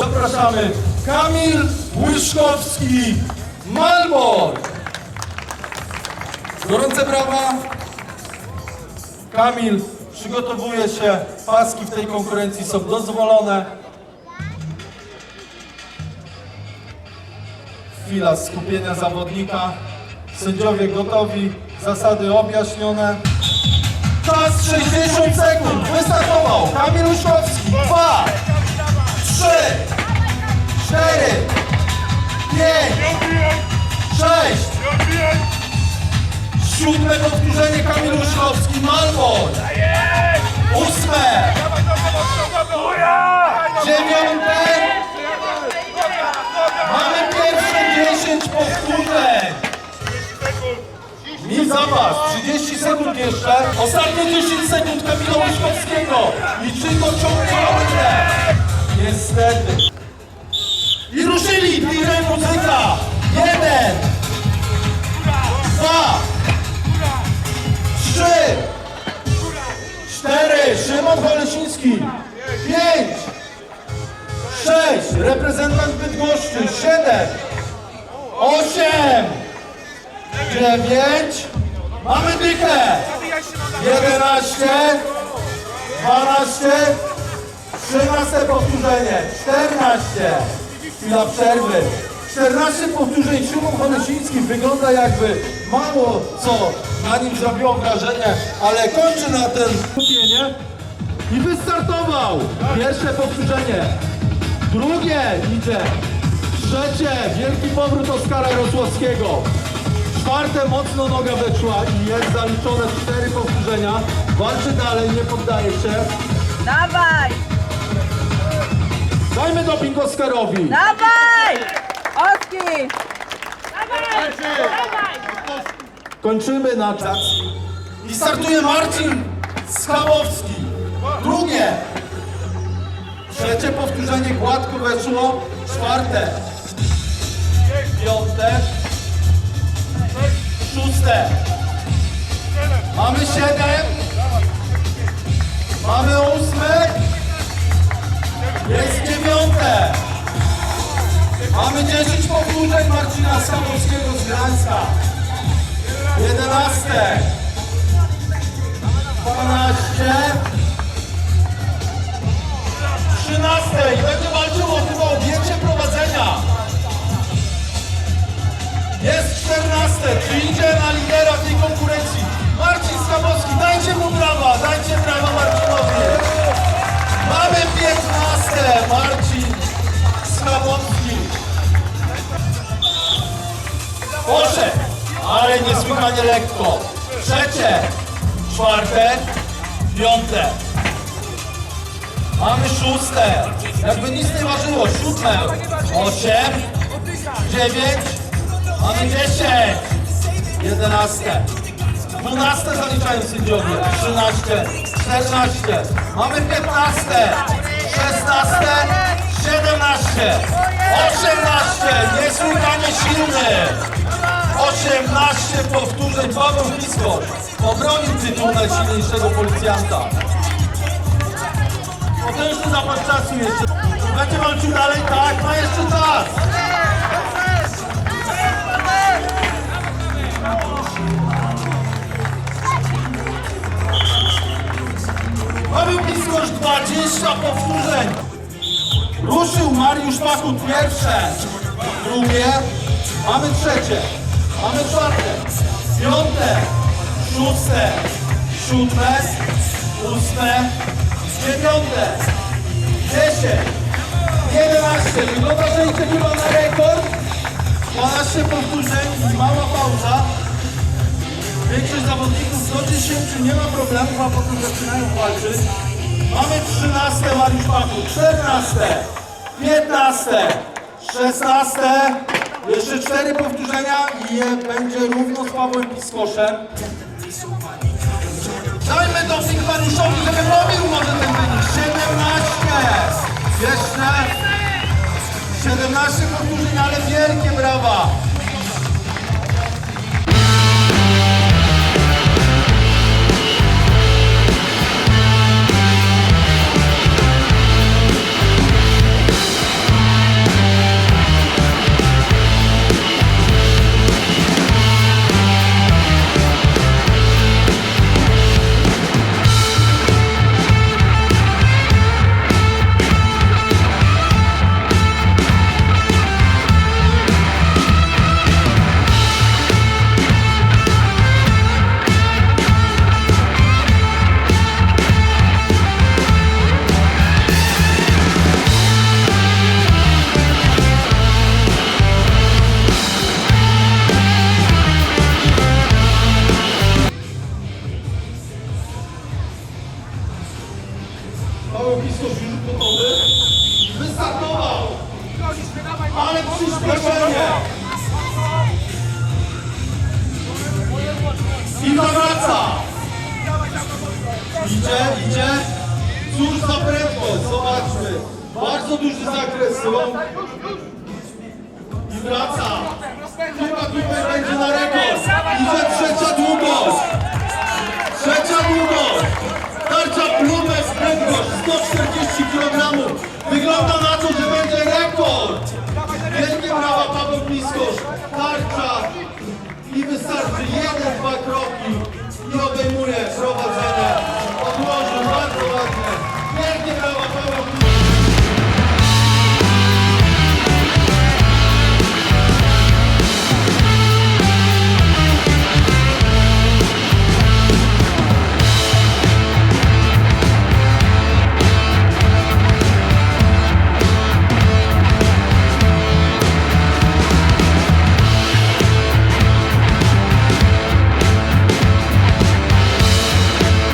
Zapraszamy Kamil Łyszkowski, Malbork. Gorące brawa. Kamil przygotowuje się. Paski w tej konkurencji są dozwolone. Chwila skupienia zawodnika. Sędziowie gotowi. Zasady objaśnione. Czas 60 sekund. Wystartował. Kamil Łyszkowski. 4, 5, 6, Siódme powtórzenie Kamil Łyszkowski, Malbor. Ósme, dziewiąte. Mamy pierwsze 10 powtórzeń. Mi zapas, 30 sekund jeszcze. Ostatnie 10 sekund Kamila Łyszkowskiego. I czy to ciągnie? Niestety. Muzyka. Jeden, dwa, trzy, cztery, Szymon Kolesiński, pięć, sześć, reprezentant Bydgoszczy, siedem, osiem, dziewięć, mamy dychę, jedenaście, dwanaście, trzynaste powtórzenie, czternaście, chwila przerwy. 14 powtórzeń Szymon Honesiński wygląda jakby mało co na nim zrobiło wrażenie, ale kończy na ten skupienie i wystartował. Pierwsze powtórzenie, drugie idzie, trzecie wielki powrót Oskara Rosłowskiego, czwarte mocno noga weszła i jest zaliczone cztery powtórzenia. Walczy dalej, nie poddaje się. Dawaj! Dajmy doping Oskarowi. Dawaj! Oski! Kończymy na czas. I startuje Marcin Skałowski. Drugie. Trzecie powtórzenie gładko weszło. Czwarte. Piąte. Szóste. Mamy siedem. Mamy ósme. Jest dziewiąte. Mamy 10 powtórzeń Marcina Skałowskiego z Gdańska. 11 12 13 i będzie walczył o chyba objęcie prowadzenia. Jest 14, czy idzie na lidera ale niesłychanie lekko. Trzecie, czwarte, piąte. Mamy szóste. Jakby nic nie ważyło. Siódme, osiem, dziewięć, mamy dziesięć, jedenaste. Dwunaste zaliczają sędziowie. Trzynaście, czternaście. Mamy piętnaste, szesnaste, siedemnaście, osiemnaście. Niesłychanie silny. 18 powtórzeń Paweł Blisko obronił tytuł najsilniejszego policjanta. Potężny zapas czasu jeszcze. Będzie walczył dalej? Tak, ma jeszcze czas. Paweł Blisko już 20 powtórzeń. Ruszył Mariusz Pakut pierwsze, drugie, mamy trzecie, mamy czwarte, piąte, szóste, siódme, ósme, dziewiąte, dziesięć, jedenaście. Wygląda, że idzie chyba na rekord. 12 powtórzeń mała pauza. Większość zawodników do 10 nie ma problemów, a potem zaczynają walczyć. Mamy 13 Mariusz Paku, 14, 15, 16, jeszcze 4 powtórzenia i będzie równo z Pawłem Piskoszem. Dajmy doping Mariuszowi, żeby pobił może ten wynik. 17, jeszcze 17 powtórzeń, ale wielkie brawa. Bardzo duży zakres są. I wraca. Chyba tutaj będzie na rekord. Idzie trzecia długość. Trzecia długość. Tarcza Plumes prędkość 140 kg. Wygląda na to, że będzie rekord.